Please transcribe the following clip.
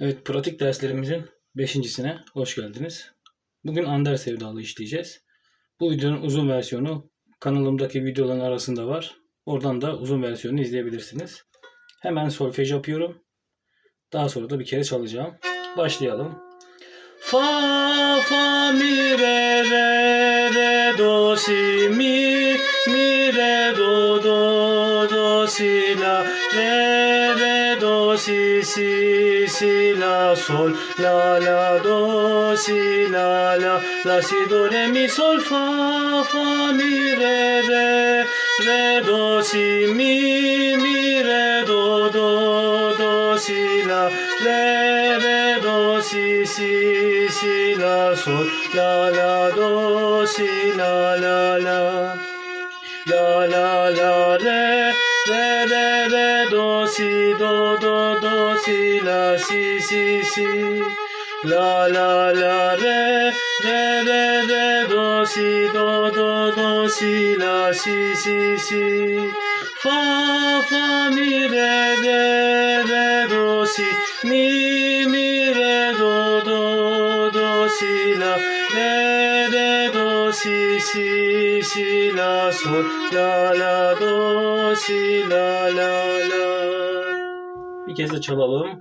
Evet, pratik derslerimizin beşincisine hoş geldiniz. Bugün Ander Sevdalı işleyeceğiz. Bu videonun uzun versiyonu kanalımdaki videoların arasında var. Oradan da uzun versiyonunu izleyebilirsiniz. Hemen solfej yapıyorum. Daha sonra da bir kere çalacağım. Başlayalım. Fa, fa, mi, re, re, re, do, si, mi, mi, re, do, do, do, si, la, re, re, do, si, si, si, la, sol, la, la, do, si, la, la, la, si, do, re, mi, sol, fa, fa, mi, re, re, re, do, si, mi, mi, re, do, do, do, si, la, re, re, do, si, si, si, la, sol, la, la, do, si, la, la, la. La la la re re re si do do do si la si si si La la la re re re re do si do do do si la si si si Fa fa mi re re re do si mi mi re do do do si la re re do si si si la sol la la do si la la la Bir kez de çalalım.